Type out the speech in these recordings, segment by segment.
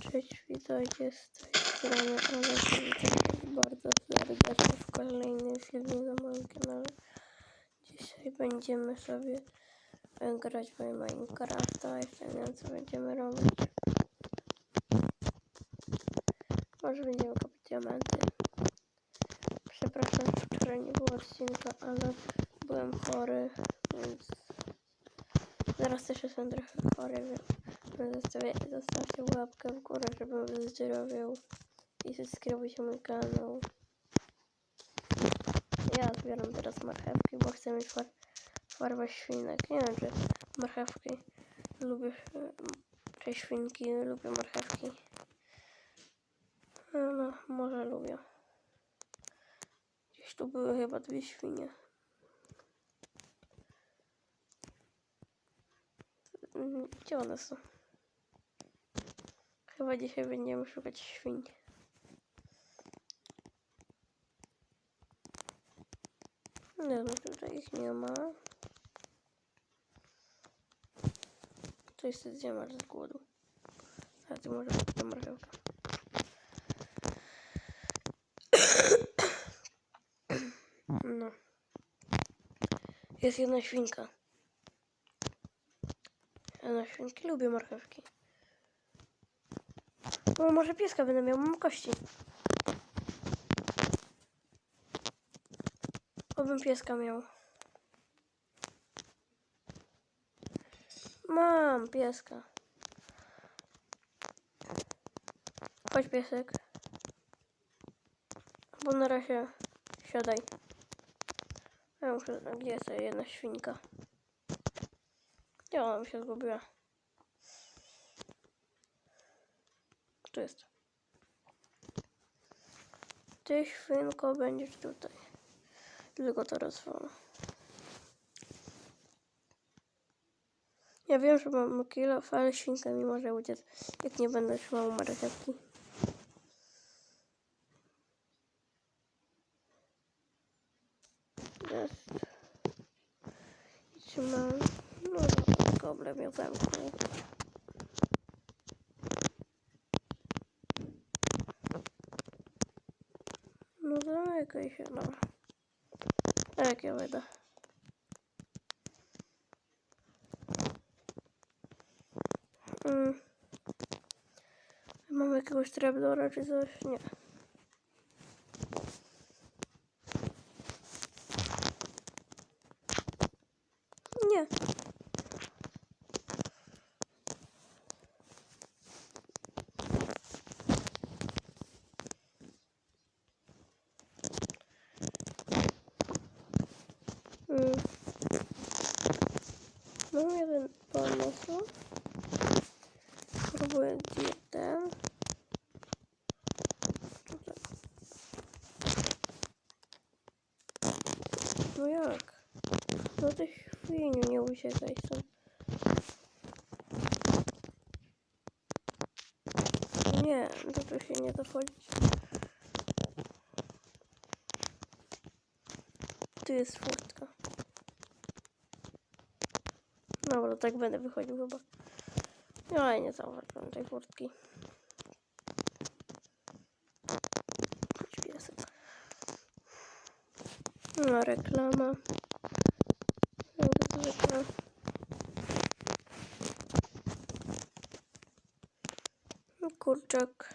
Cześć, witajcie z tej strony, was bardzo serdecznie w kolejnym filmie na moim kanale. Dzisiaj będziemy sobie e, grać w Minecrafta, nie wiem co będziemy robić. Może będziemy kopić diamenty. Przepraszam, wczoraj nie było odcinka, ale byłem chory, więc zaraz też jestem trochę chory, więc Zostawię, zostawcie łapkę w górę, żebym wyzdrowiał i subskrybujcie mój kanał. Ja zbieram teraz marchewki, bo chcę mieć far farbę świnek. Nie wiem, czy marchewki lubię, czy świnki lubię marchewki. No, może lubię. Gdzieś tu były chyba dwie świnie. Mm, Gdzie one są? Chyba dzisiaj będziemy szukać świń. Nie no, tutaj ich nie ma. To jest gdzie masz z głodu. A ty może ta marchewka. No. Jest jedna świnka. Jedna świnki lubię marchewki. O, może pieska będę miał, mam kości. Obym pieska miał. Mam pieska. Chodź piesek. Bo na razie siadaj. Ja muszę, gdzie jest jedna świnka? Gdzie ona mi się zgubiła? Tu jest. Ty świnko będziesz tutaj. Tylko to rozwalę. Ja wiem, że mam kilo, ale świnka mi może uciec, jak nie będę trzymał marchewki. Jest. I Trzymam. No, goble mnie zamknął. No zamykaj się, dobra. A jak ja wyjdę? Mm. Mam jakiegoś trapdora czy coś? Nie. Mm. Mam jeden pomysł. Spróbuję dietę. No jak? No ty świniu, nie uciekaj stąd. Nie, to tu się nie da chodzić. Tu jest furtka. Dobra, tak będę wychodził chyba. No, ale nie zauważyłem tej furtki. Piesek. No, reklama. No, Kurczak.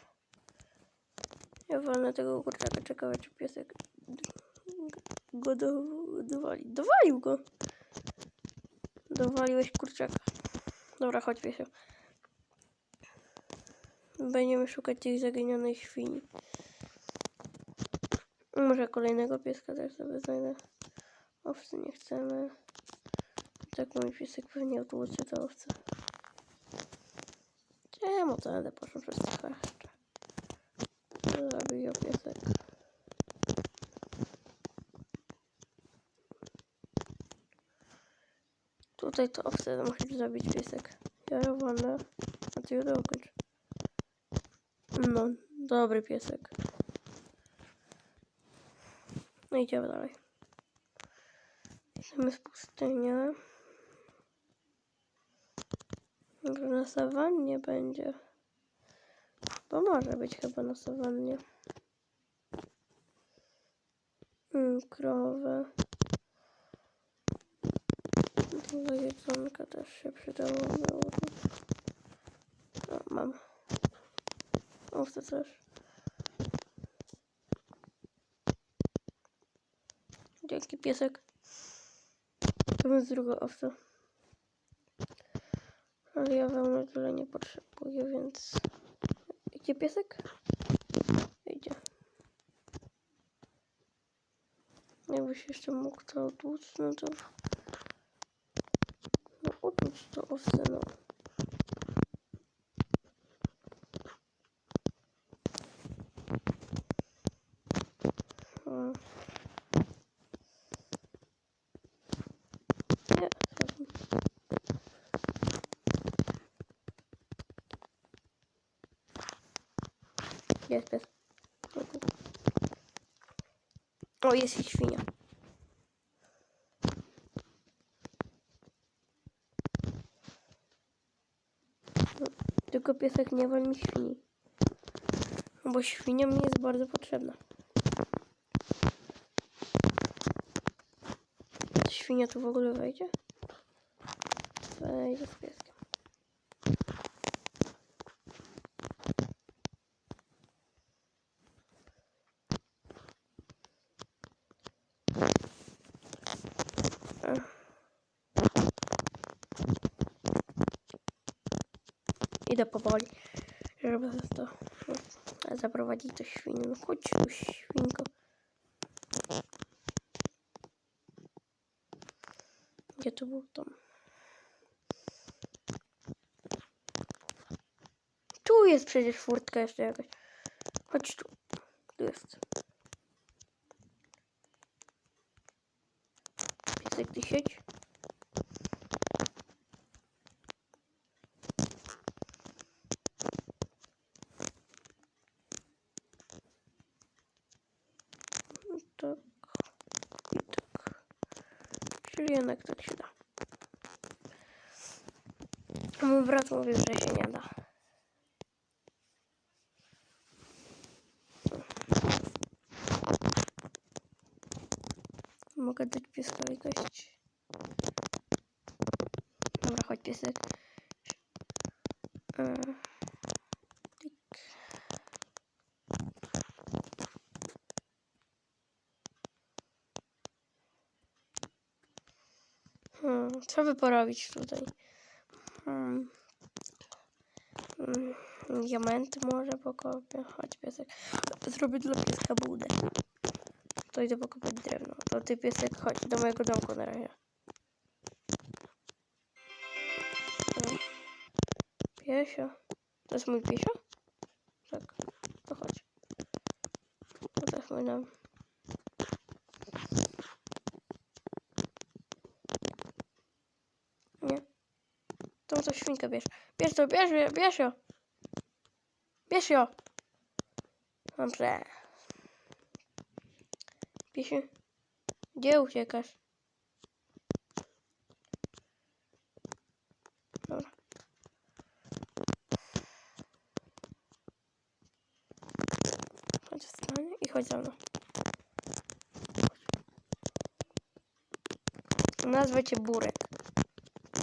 Ja wolę tego kurczaka czekać, czy piesek go do, dowali. Dowalił go. Dowaliłeś kurczaka. Dobra, chodź piesio. Będziemy szukać tych zaginionych świń. Może kolejnego pieska też sobie znajdę. Owcy nie chcemy. Tak mój piesek pewnie odłuczy to owce. Czemu to będę poszło przez chaszcze? Zabiję piesek. Tutaj to owce musisz zabić piesek. Ja wolę, a ty ją dokończ. No, dobry piesek. No idziemy dalej. Idziemy w pustynię. Może na sawannie będzie. Bo może być chyba na sawannie. Mm, krowę. Dla jedzonka też się przydałoby. O, mam. Owce też. Dzięki piesek. To jest druga owca. Ale ja wełny tyle nie potrzebuję, więc... Idzie piesek? Idzie. Jakbyś jeszcze mógł to otłuc, no to... No otłuc to owce, no. Hmm. Nie, sorry. Jest pies. O, tu. O, jest i świnia. No, Tylko piesek nie wolni świni. No Bo świnia mi jest bardzo potrzebna. Świnia tu w ogóle wejdzie? Wejdzie z pieskiem. Idę powoli, żeby to zaprowadzić do świni. No chodź tu, świnko. Gdzie to był tam? Tu jest przecież furtka jeszcze jakaś. Chodź tu. Tu jest. Piesek, ty siedź. I Tak. I tak. Czyli jednak tak się da. A Mój brat mówił, że się nie da. Mogę dać pieskowi kość. Dobra, chodź piesek. E, co by porobić tutaj? Hmm. Mm, Diamenty może pokopię. Chodź piesek. Zrobię dla pieska budę. To idę pokopać drewno. To ty piesek chodź do mojego domku na razie. Piesio. To jest mój piesio? Tak. To chodź. To jest mój dom. Nie. Tą co świnkę bierz. Bierz to, bierz, bierz, bierz ją. Bierz ją. Dobrze. Piesiu. Gdzie uciekasz? Dobra. Chodź wstań i chodź za mną. Nazwę cię Burek.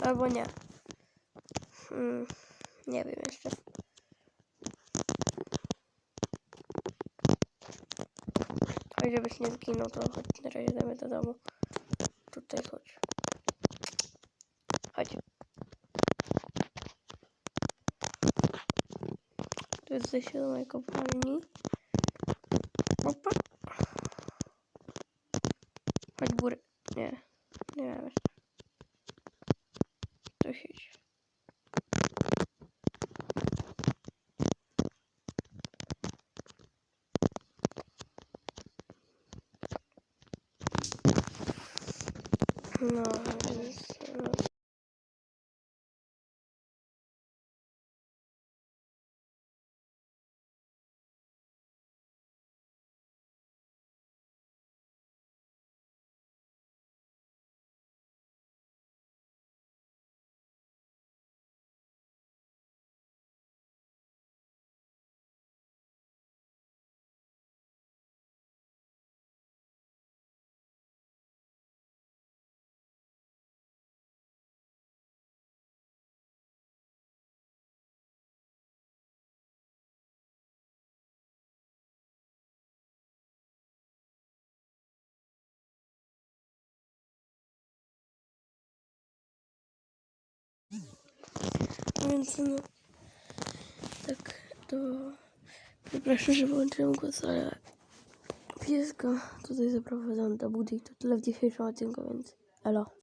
Albo nie. Hmm, nie wiem jeszcze. Chodź, żebyś nie zginął, to chodź, na razie damy do domu. Tutaj chodź. Chodź. Tu jest zejście do mojej kopalni. Opa. Chodź, góry. Nie, nie wiem jeszcze. Więc no. Tak, to. Przepraszam, że wyłączyłem głos, ale. Pieska tutaj zaprowadzam do budy i to tyle w dzisiejszym odcinku, więc. Elo.